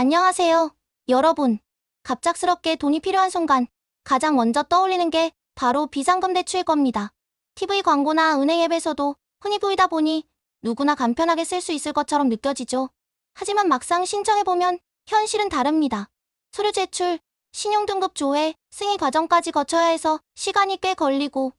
안녕하세요. 여러분. 갑작스럽게 돈이 필요한 순간 가장 먼저 떠올리는 게 바로 비상금 대출일 겁니다. TV 광고나 은행 앱에서도 흔히 보이다 보니 누구나 간편하게 쓸 수 있을 것처럼 느껴지죠. 하지만 막상 신청해보면 현실은 다릅니다. 서류 제출, 신용등급 조회, 승인 과정까지 거쳐야 해서 시간이 꽤 걸리고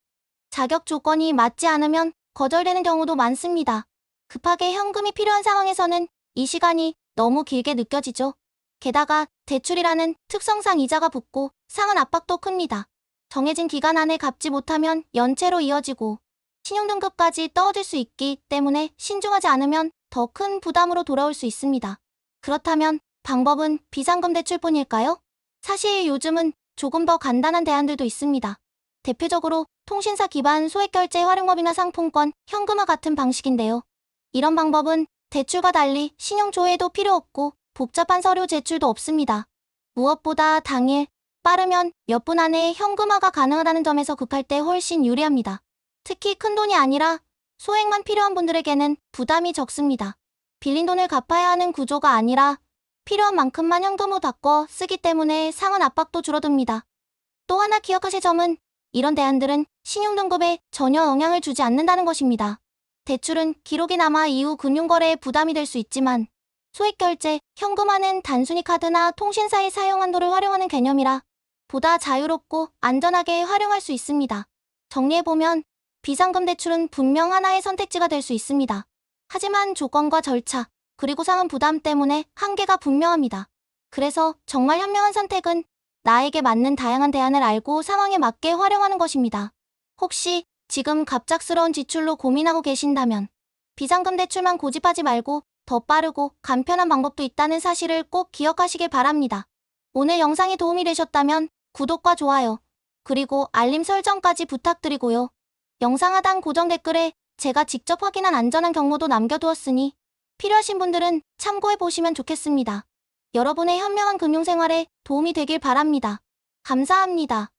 자격 조건이 맞지 않으면 거절되는 경우도 많습니다. 급하게 현금이 필요한 상황에서는 이 시간이 너무 길게 느껴지죠. 게다가 대출이라는 특성상 이자가 붙고 상한 압박도 큽니다. 정해진 기간 안에 갚지 못하면 연체로 이어지고 신용등급까지 떨어질 수 있기 때문에 신중하지 않으면 더 큰 부담으로 돌아올 수 있습니다. 그렇다면 방법은 비상금 대출뿐일까요? 사실 요즘은 조금 더 간단한 대안들도 있습니다. 대표적으로 통신사 기반 소액결제 활용법이나 상품권, 현금화 같은 방식인데요. 이런 방법은 대출과 달리 신용 조회도 필요 없고 복잡한 서류 제출도 없습니다. 무엇보다 당일, 빠르면 몇 분 안에 현금화가 가능하다는 점에서 급할 때 훨씬 유리합니다. 특히 큰 돈이 아니라 소액만 필요한 분들에게는 부담이 적습니다. 빌린 돈을 갚아야 하는 구조가 아니라 필요한 만큼만 현금으로 바꿔 쓰기 때문에 상한 압박도 줄어듭니다. 또 하나 기억하실 점은 이런 대안들은 신용등급에 전혀 영향을 주지 않는다는 것입니다. 대출은 기록이 남아 이후 금융거래에 부담이 될 수 있지만 소액 결제, 현금화는 단순히 카드나 통신사의 사용 한도를 활용하는 개념이라 보다 자유롭고 안전하게 활용할 수 있습니다. 정리해보면 비상금 대출은 분명 하나의 선택지가 될 수 있습니다. 하지만 조건과 절차, 그리고 상한 부담 때문에 한계가 분명합니다. 그래서 정말 현명한 선택은 나에게 맞는 다양한 대안을 알고 상황에 맞게 활용하는 것입니다. 혹시 지금 갑작스러운 지출로 고민하고 계신다면 비상금 대출만 고집하지 말고 더 빠르고 간편한 방법도 있다는 사실을 꼭 기억하시길 바랍니다. 오늘 영상이 도움이 되셨다면 구독과 좋아요, 그리고 알림 설정까지 부탁드리고요. 영상 하단 고정 댓글에 제가 직접 확인한 안전한 경로도 남겨두었으니 필요하신 분들은 참고해 보시면 좋겠습니다. 여러분의 현명한 금융생활에 도움이 되길 바랍니다. 감사합니다.